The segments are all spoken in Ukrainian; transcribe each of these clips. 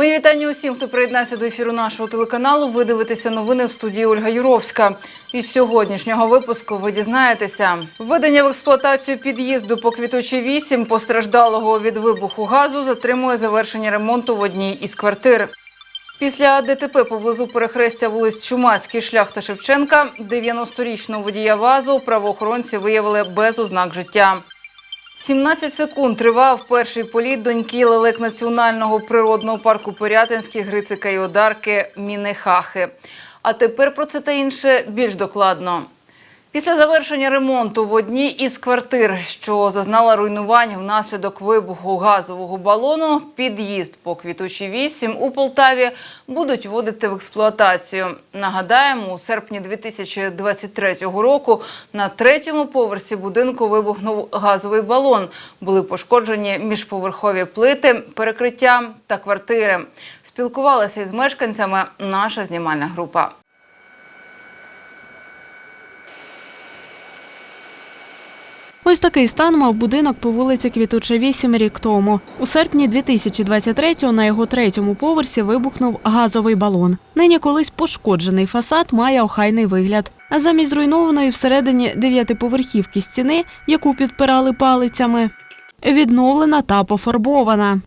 Мої вітання усім, хто приєднався до ефіру нашого телеканалу. Ви дивитеся новини в студії Ольга Юровська. Із сьогоднішнього випуску ви дізнаєтеся. Введення в експлуатацію під'їзду по квітучій 8 постраждалого від вибуху газу затримує завершення ремонту в одній із квартир. Після ДТП поблизу перехрестя вулиць Чумацький шлях та Шевченка 90-річного водія ВАЗу правоохоронці виявили без ознак життя. 17 секунд тривав перший політ доньки лелек національного природного парку Порятинські, Грицика і Одарки Мінехахи. А тепер про це та інше більш докладно. Після завершення ремонту в одній із квартир, що зазнала руйнувань внаслідок вибуху газового балону, під'їзд по квітучій 8 у Полтаві будуть вводити в експлуатацію. Нагадаємо, у серпні 2023 року на третьому поверсі будинку вибухнув газовий балон. Були пошкоджені міжповерхові плити, перекриття та квартири. Спілкувалася із мешканцями наша знімальна група. Ось такий стан мав будинок по вулиці Квітуча 8 рік тому. У серпні 2023-го на його третьому поверсі вибухнув газовий балон. Нині колись пошкоджений фасад має охайний вигляд. А замість зруйнованої всередині дев'ятиповерхівки стіни, яку підпирали палицями, відновлена та пофарбована.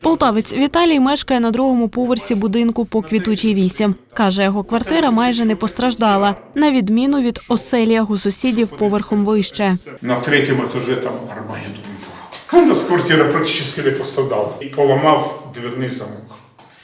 Полтавець Віталій мешкає на другому поверсі будинку по квітучій 8. Каже, його квартира майже не постраждала, на відміну від оселі у сусідів поверхом вище. На третьому етажі там Армагеддон був. У нас квартира практично не пострадала. Поламав дверний замок.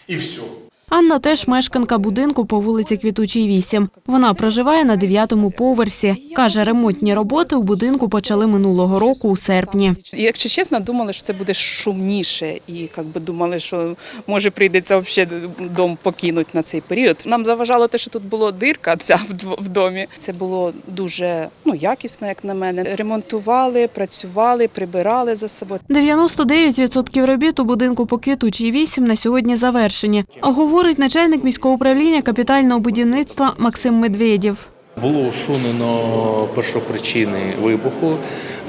І все. Анна теж мешканка будинку по вулиці Квітучій 8. Вона проживає на дев'ятому поверсі. Каже, ремонтні роботи у будинку почали минулого року у серпні. Якщо чесно, думали, що це буде шумніше, і як би думали, що може прийдеться взагалі дом покинути на цей період. Нам заважало те, що тут була дирка ця в в домі. Це було дуже ну якісно, як на мене. Ремонтували, працювали, прибирали за собою. 99% робіт у будинку по Квітучій 8 на сьогодні завершені. А говорить начальник міського управління капітального будівництва Максим Медведєв. Було усунено першопричини вибуху.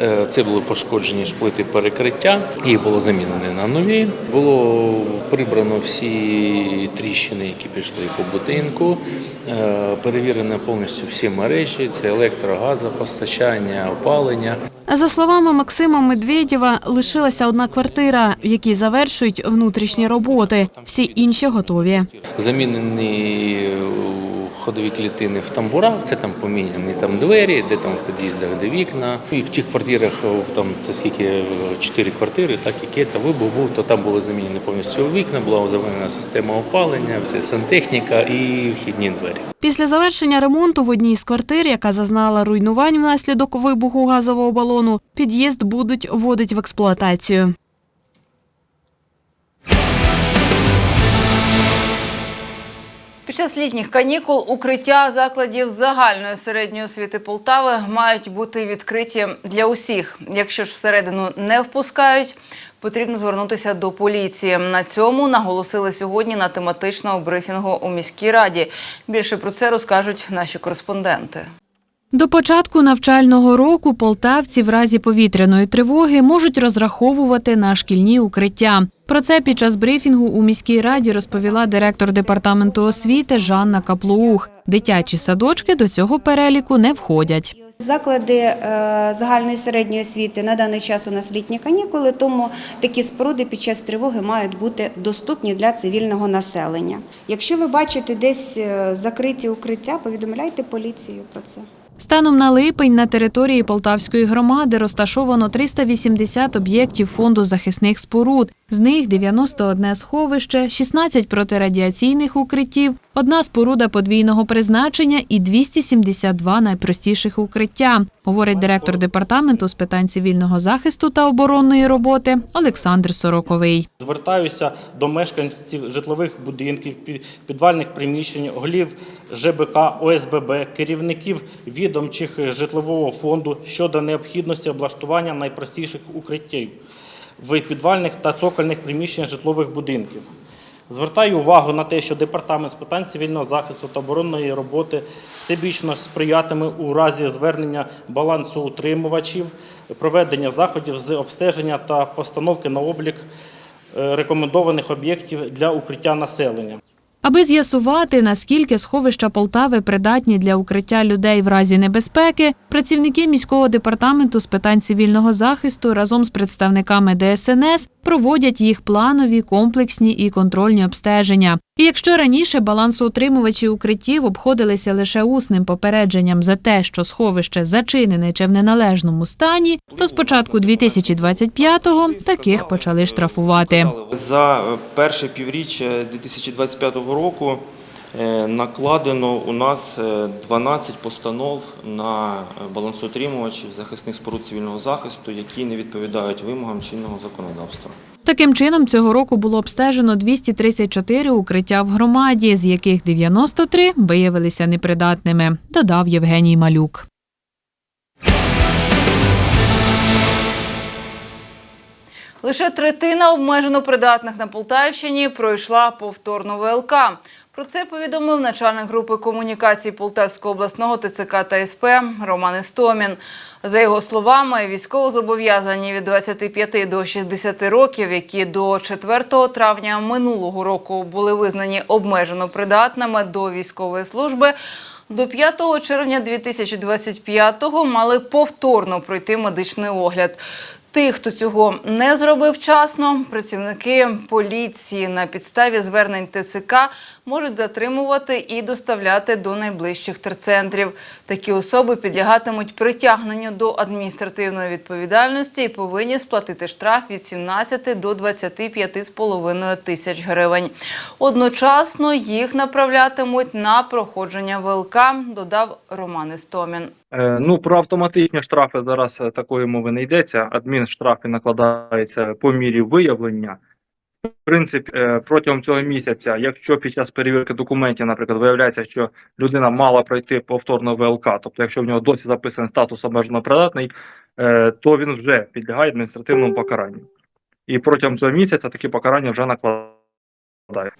Е, Це були пошкоджені шплити перекриття, їх було замінено на нові. Було прибрано всі тріщини, які пішли по будинку. Е, Перевірено повністю всі мережі: це електро, газопостачання, опалення. За словами Максима Медведєва, лишилася одна квартира, в якій завершують внутрішні роботи. Всі інші готові. Замінені ходові клітини в тамбурах, це там поміняні там двері, де там в під'їздах, де вікна. І в тих квартирах, там це скільки е, чотири квартири, так і кета вибух був, то там були замінені повністю вікна, була замінена система опалення, це сантехніка і вхідні двері. Після завершення ремонту в одній з квартир, яка зазнала руйнувань внаслідок вибуху газового балону, під'їзд будуть вводити в експлуатацію. Під час літніх канікул укриття закладів загальної середньої освіти Полтави мають бути відкриті для усіх. Якщо ж всередину не впускають, потрібно звернутися до поліції. На цьому наголосили сьогодні на тематичному брифінгу у міській раді. Більше про це розкажуть наші кореспонденти. До початку навчального року полтавці в разі повітряної тривоги можуть розраховувати на шкільні укриття. Про це під час брифінгу у міській раді розповіла директор департаменту освіти Жанна Каплуух. Дитячі садочки до цього переліку не входять. Заклади е, загальної середньої освіти на даний час у нас літні канікули, тому такі споруди під час тривоги мають бути доступні для цивільного населення. Якщо ви бачите десь е, закриті укриття, повідомляйте поліцію про це. Станом на липень на території Полтавської громади розташовано 380 об'єктів фонду захисних споруд. З них 91 сховище, 16 протирадіаційних укриттів, одна споруда подвійного призначення і 272 найпростіших укриття, говорить директор департаменту з питань цивільного захисту та оборонної роботи Олександр Сороковий. Звертаюся до мешканців житлових будинків, пі- підвальних приміщень, голів ЖБК, ОСББ, керівників відомчих житлового фонду щодо необхідності облаштування найпростіших укриттів в підвальних та цокольних приміщеннях житлових будинків. Звертаю увагу на те, що департамент з питань цивільного захисту та оборонної роботи всебічно сприятиме у разі звернення балансу утримувачів, проведення заходів з обстеження та постановки на облік е, рекомендованих об'єктів для укриття населення. Аби з'ясувати, наскільки сховища Полтави придатні для укриття людей в разі небезпеки, працівники міського департаменту з питань цивільного захисту разом з представниками ДСНС проводять їх планові, комплексні і контрольні обстеження. І якщо раніше балансоутримувачі укриттів обходилися лише усним попередженням за те, що сховище зачинене чи в неналежному стані, то з початку 2025-го таких почали штрафувати. За перше півріччя 2025 року накладено у нас е, 12 постанов на е, балансоутримувачів захисних споруд цивільного захисту, які не відповідають вимогам чинного законодавства. Таким чином, цього року було обстежено 234 укриття в громаді, з яких 93 виявилися непридатними, додав Євгеній Малюк. Лише третина обмежено придатних на Полтавщині пройшла повторну ВЛК. Про це повідомив начальник групи комунікацій Полтавського обласного ТЦК та СП Роман Істомін. За його словами, військовозобов'язані від 25 до 60 років, які до 4 травня минулого року були визнані обмежено придатними до військової служби, до 5 червня 2025-го мали повторно пройти медичний огляд. Тих, хто цього не зробив вчасно, працівники поліції на підставі звернень ТЦК можуть затримувати і доставляти до найближчих терцентрів. Такі особи підлягатимуть притягненню до адміністративної відповідальності і повинні сплатити штраф від 17 до 25,5 тисяч гривень. Одночасно їх направлятимуть на проходження ВЛК, додав Роман Істомін. Е, Ну, про автоматичні штрафи зараз е, такої мови не йдеться. Адмінштрафи накладаються по мірі виявлення. Принципі, е, протягом цього місяця, якщо під час перевірки документів, наприклад, виявляється, що людина мала пройти повторно ВЛК, тобто якщо в нього досі записаний статус обмежено придатний, е, то він вже підлягає адміністративному покаранню. І протягом цього місяця такі покарання вже накладають.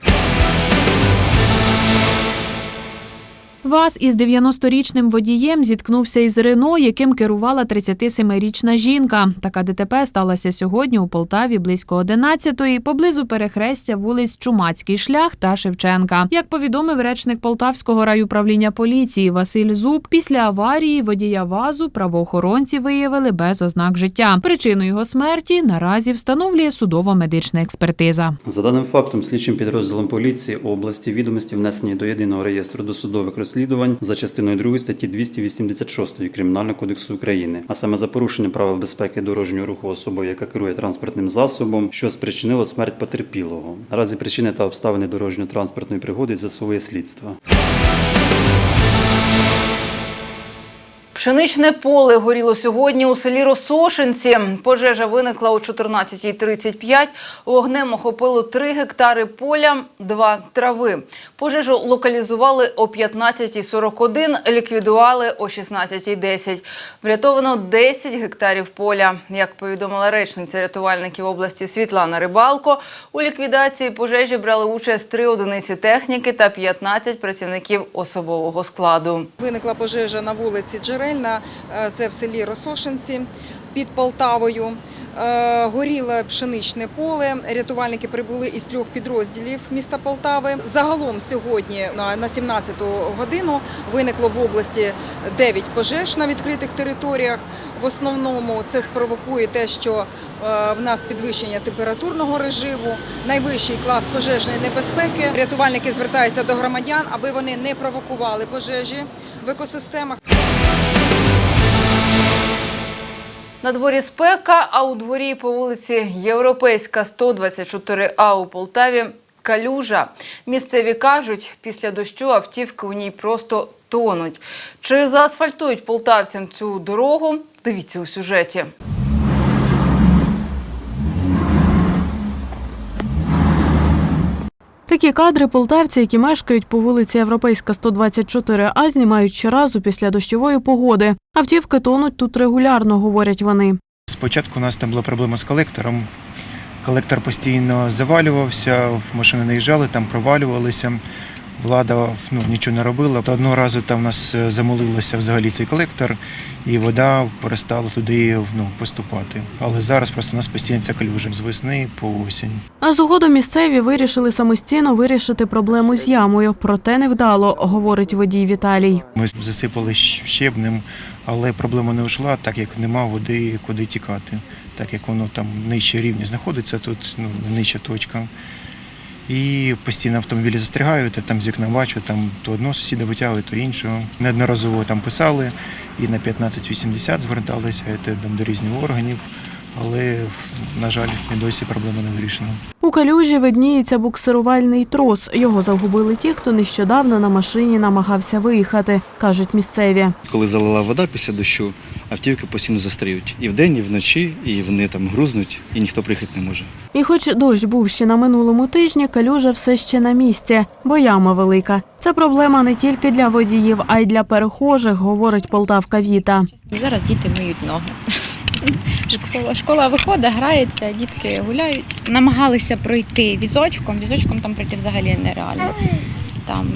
ВАЗ із 90-річним водієм зіткнувся із Рено, яким керувала 37-річна жінка. Така ДТП сталася сьогодні у Полтаві близько 11-ї, поблизу перехрестя вулиць Чумацький шлях та Шевченка. Як повідомив речник Полтавського райуправління поліції Василь Зуб, після аварії водія ВАЗу правоохоронці виявили без ознак життя. Причину його смерті наразі встановлює судово-медична експертиза. За даним фактом, слідчим підрозділом поліції області відомості внесені до єдиного реєстру досудових розслідувань за частиною 2 статті 286 Кримінального кодексу України, а саме за порушення правил безпеки дорожнього руху особою, яка керує транспортним засобом, що спричинило смерть потерпілого. Наразі причини та обставини дорожньо-транспортної пригоди з'ясовує слідство. Пшеничне поле горіло сьогодні у селі Росошинці. Пожежа виникла о 14.35. Вогнем охопило 3 гектари поля, 2 трави. Пожежу локалізували о 15.41, ліквідували о 16.10. Врятовано 10 гектарів поля. Як повідомила речниця рятувальників області Світлана Рибалко, у ліквідації пожежі брали участь 3 одиниці техніки та 15 працівників особового складу. Виникла пожежа на вулиці Джерельна, е, це в селі Росошинці під Полтавою. Е, Горіло пшеничне поле. Рятувальники прибули із трьох підрозділів міста Полтави. Загалом сьогодні на на 17-ту годину виникло в області 9 пожеж на відкритих територіях. В основному це спровокує те, що е, в нас підвищення температурного режиму, найвищий клас пожежної небезпеки. Рятувальники звертаються до громадян, аби вони не провокували пожежі в екосистемах. На дворі спека, а у дворі по вулиці Європейська 124А у Полтаві калюжа. Місцеві кажуть, після дощу автівки у ній просто тонуть. Чи заасфальтують полтавцям цю дорогу? Дивіться у сюжеті. Такі кадри полтавці, які мешкають по вулиці Європейська 124А, знімають щоразу після дощової погоди. Автівки тонуть тут регулярно, говорять вони. Спочатку у нас там була проблема з колектором. Колектор постійно завалювався, в машини наїжджали, там провалювалися. Влада ну, нічого не робила. То одного разу там у нас е, замолився взагалі цей колектор, і вода перестала туди ну, поступати. Але зараз просто у нас постійно ця калюжа з весни по осінь. А згодом місцеві вирішили самостійно вирішити проблему з ямою. Проте невдало, говорить водій Віталій. Ми засипали щебнем, але проблема не йшла, так як нема води, куди тікати. Так як воно там нижче рівня знаходиться, тут ну, нижча точка. І постійно автомобілі застрягають, там з вікна бачу, там то одного сусіда витягують, то іншого. Неодноразово там писали і на 1580 зверталися, і там, до різних органів, але, на жаль, і досі проблема не вирішена. У калюжі видніється буксирувальний трос. Його загубили ті, хто нещодавно на машині намагався виїхати, кажуть місцеві. Коли залила вода після дощу, автівки постійно застряють. І вдень, і вночі, і вони там грузнуть, і ніхто приїхати не може. І хоч дощ був ще на минулому тижні, калюжа все ще на місці, бо яма велика. Це проблема не тільки для водіїв, а й для перехожих, говорить полтавка Віта. Зараз діти миють ноги. Школа, школа виходить, грається, дітки гуляють. Намагалися пройти візочком. Візочком там пройти взагалі нереально. Там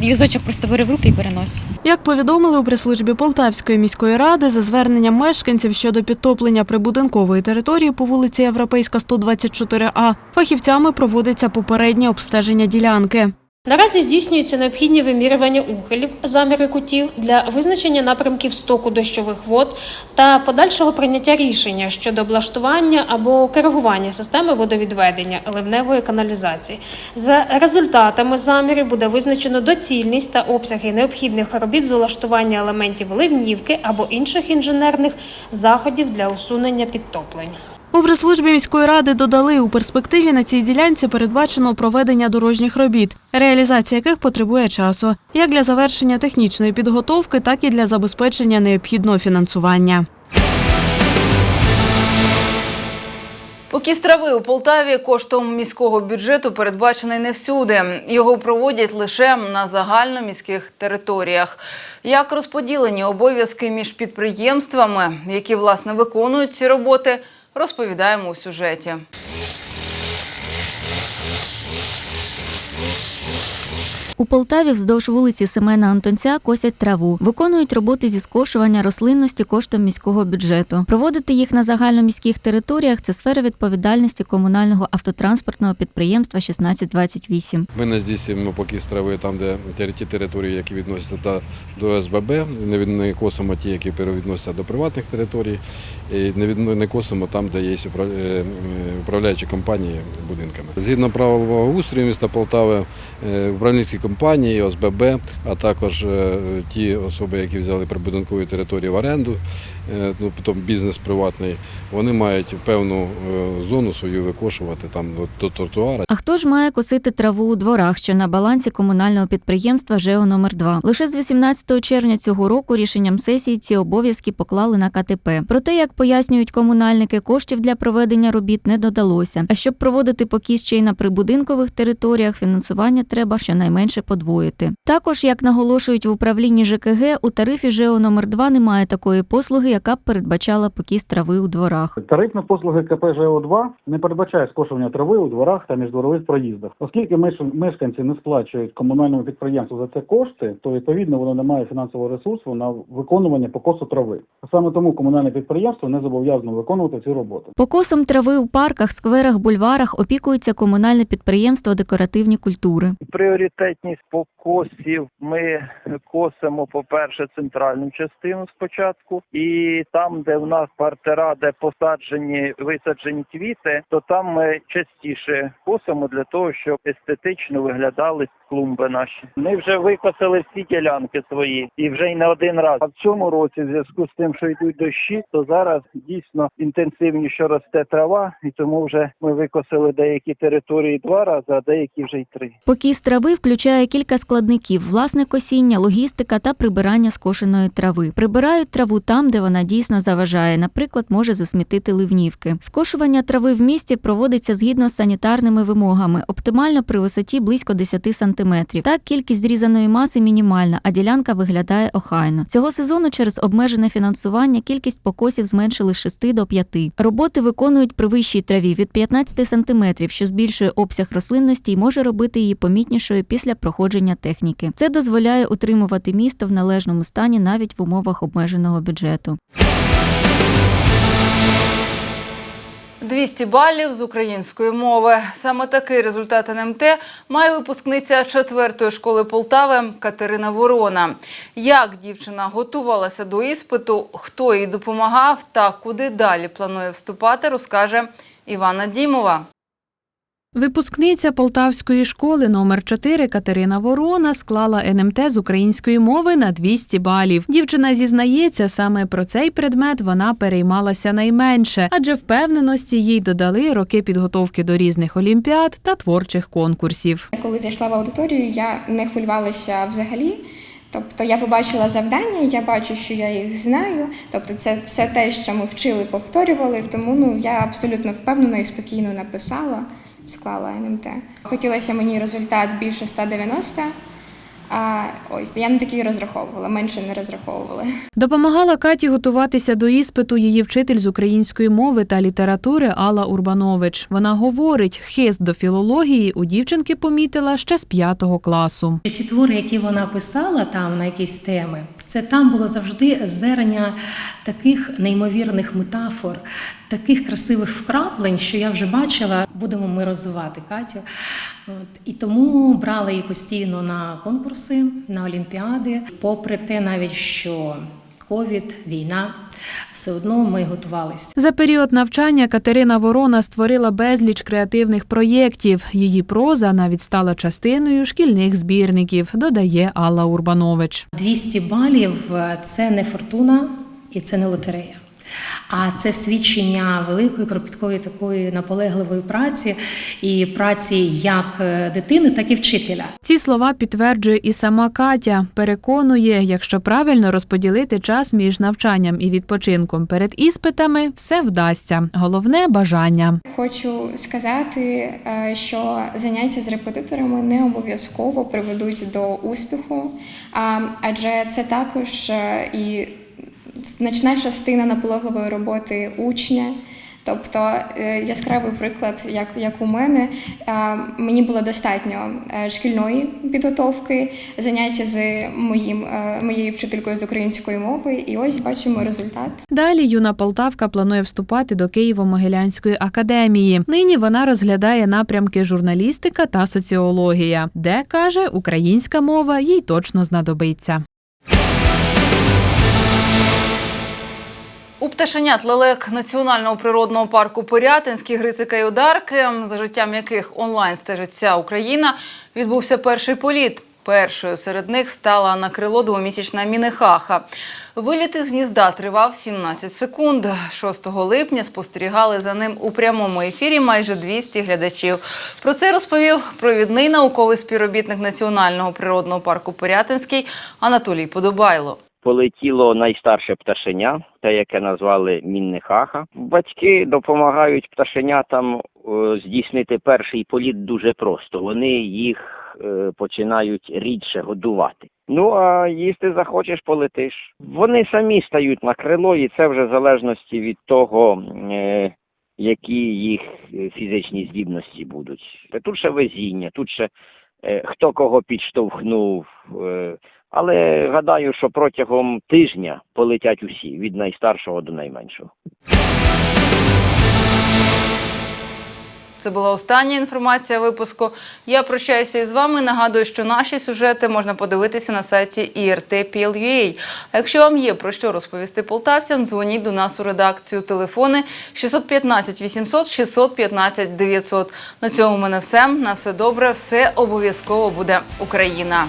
візочок просто бере в руки і переносить. Як повідомили у прес-службі Полтавської міської ради, за зверненням мешканців щодо підтоплення прибудинкової території по вулиці Європейська 124А, фахівцями проводиться попереднє обстеження ділянки. Наразі здійснюються необхідні вимірювання ухилів, заміри кутів для визначення напрямків стоку дощових вод та подальшого прийняття рішення щодо облаштування або коригування системи водовідведення ливневої каналізації. За результатами замірів буде визначено доцільність та обсяги необхідних робіт з улаштування елементів ливнівки або інших інженерних заходів для усунення підтоплень. У прес-службі міської ради додали, у перспективі на цій ділянці передбачено проведення дорожніх робіт, реалізація яких потребує часу, як для завершення технічної підготовки, так і для забезпечення необхідного фінансування. Покіс трави у Полтаві коштом міського бюджету передбачений не всюди. Його проводять лише на загальноміських територіях. Як розподілені обов'язки між підприємствами, які власне виконують ці роботи, розповідаємо у сюжеті. У Полтаві вздовж вулиці Семена Антонця косять траву, виконують роботи зі скошування рослинності коштом міського бюджету. Проводити їх на загальноміських територіях це сфера відповідальності комунального автотранспортного підприємства 1628. Ми не здійснюємо покіс трави там, де ті території, які відносяться до СББ, не косимо ті, які перевідносяться до приватних територій, і не, косимо там, де є е, управляючі компанії будинками. Згідно правового устрою міста Полтави, е, управлінські компанії, ОСББ, а також е, ті особи, які взяли прибудинкові території в оренду, ну, потім бізнес приватний, вони мають певну е, зону свою викошувати там до тротуара. А хто ж має косити траву у дворах, що на балансі комунального підприємства ЖЕО номер 2 Лише з 18 червня цього року рішенням сесії ці обов'язки поклали на КТП. Проте, як пояснюють комунальники, коштів для проведення робіт не додалося. А щоб проводити покіс ще й на прибудинкових територіях, фінансування треба щонайменше подвоїти. Також, як наголошують в управлінні ЖКГ, у тарифі ЖЕО номер 2 немає такої послуги, яка б передбачала покіс трави у дворах. Тарифні послуги КП ЖО-2 не передбачає скошування трави у дворах та міждворових проїздах. Оскільки мешканці не сплачують комунальному підприємству за це кошти, то відповідно воно не має фінансового ресурсу на виконування покосу трави. Саме тому комунальне підприємство не зобов'язано виконувати ці роботи. Покосом трави у парках, скверах, бульварах опікується комунальне підприємство декоративні культури. Пріоритетність покосів ми косимо, по-перше, центральну частину спочатку, і там, де в нас партера, де посаджені, висаджені квіти, то там ми частіше косимо для того, щоб естетично виглядали клумби наші. Ми вже викосили всі ділянки свої і вже й не один раз. А в цьому році, в зв'язку з тим, що йдуть дощі, то зараз дійсно інтенсивніше росте трава, і тому вже ми викосили деякі території два рази, а деякі вже й три. Покіс трави включає кілька складників: власне косіння, логістика та прибирання скошеної трави. Прибирають траву там, де вона дійсно заважає, наприклад, може засмітити ливнівки. Скошування трави в місті проводиться згідно з санітарними вимогами, оптимально при висоті близько 10 см. Сантиметрів. Так, кількість зрізаної маси мінімальна, а ділянка виглядає охайно. Цього сезону через обмежене фінансування кількість покосів зменшили з 6 до 5. Роботи виконують при вищій траві від 15 сантиметрів, що збільшує обсяг рослинності і може робити її помітнішою після проходження техніки. Це дозволяє утримувати місто в належному стані навіть в умовах обмеженого бюджету. 200 балів з української мови. Саме такий результат НМТ має випускниця 4-ї школи Полтави Катерина Ворона. Як дівчина готувалася до іспиту, хто їй допомагав та куди далі планує вступати, розкаже Івана Дімова. Випускниця Полтавської школи номер 4 Катерина Ворона склала НМТ з української мови на 200 балів. Дівчина зізнається, саме про цей предмет вона переймалася найменше, адже впевненості їй додали роки підготовки до різних олімпіад та творчих конкурсів. Коли зайшла в аудиторію, я не хвилювалася взагалі. Тобто я побачила завдання, я бачу, що я їх знаю. Тобто, це все те, що ми вчили, повторювали. Тому ну я абсолютно впевнено і спокійно написала, склала НМТ. Хотілося мені результат більше 190, а ось я на такий розраховувала, менше не розраховувала. Допомагала Каті готуватися до іспиту її вчитель з української мови та літератури Алла Урбанович. Вона говорить, хист до філології у дівчинки помітила ще з п'ятого класу. Ті твори, які вона писала там на якісь теми, це там було завжди зерення таких неймовірних метафор, таких красивих вкраплень, що я вже бачила, будемо ми розвивати Катю. От. І тому брала її постійно на конкурси, на олімпіади, попри те, навіть що ковід, війна, все одно ми готувалися. За період навчання Катерина Ворона створила безліч креативних проєктів. Її проза навіть стала частиною шкільних збірників, додає Алла Урбанович. 200 балів це не фортуна і це не лотерея. А це свідчення великої кропіткої такої наполегливої праці і праці як е, дитини, так і вчителя. Ці слова підтверджує і сама Катя. Переконує, якщо правильно розподілити час між навчанням і відпочинком перед іспитами, все вдасться. Головне бажання. Хочу сказати, е, що заняття з репетиторами не обов'язково приведуть до успіху, адже це також е, і значна частина наполегливої роботи учня. Тобто е, яскравий приклад, як, як у мене, е, мені було достатньо е, шкільної підготовки, заняття з моїм, моєю вчителькою з української мови, і ось бачимо результат. Далі юна Полтавка планує вступати до Києво-Могилянської академії. Нині вона розглядає напрямки журналістика та соціологія, де каже, українська мова їй точно знадобиться. У пташенят лелек Національного природного парку Порятинські Грицика Одарки, за життям яких онлайн стежить вся Україна, відбувся перший політ. Першою серед них стала на крило двомісячна мінехаха. Виліт із гнізда тривав 17 секунд. 6 липня спостерігали за ним у прямому ефірі майже 200 глядачів. Про це розповів провідний науковий співробітник Національного природного парку Порятинський Анатолій Подобайло. Полетіло найстарше пташеня, те, яке назвали Міннехаха. Батьки допомагають пташенятам е, здійснити перший політ дуже просто. Вони їх е, починають рідше годувати. Ну а їсти захочеш, полетиш. Вони самі стають на крило, і це вже в залежності від того, е, які їх фізичні здібності будуть. Тут ще везіння, тут ще хто кого підштовхнув. Але гадаю, що протягом тижня полетять усі, від найстаршого до найменшого. Це була остання інформація випуску. Я прощаюся із вами. Нагадую, що наші сюжети можна подивитися на сайті IRT.PL.UA. А якщо вам є про що розповісти полтавцям, дзвоніть до нас у редакцію. Телефони 615 800 615 900. На цьому в мене все. На все добре. Все обов'язково буде Україна.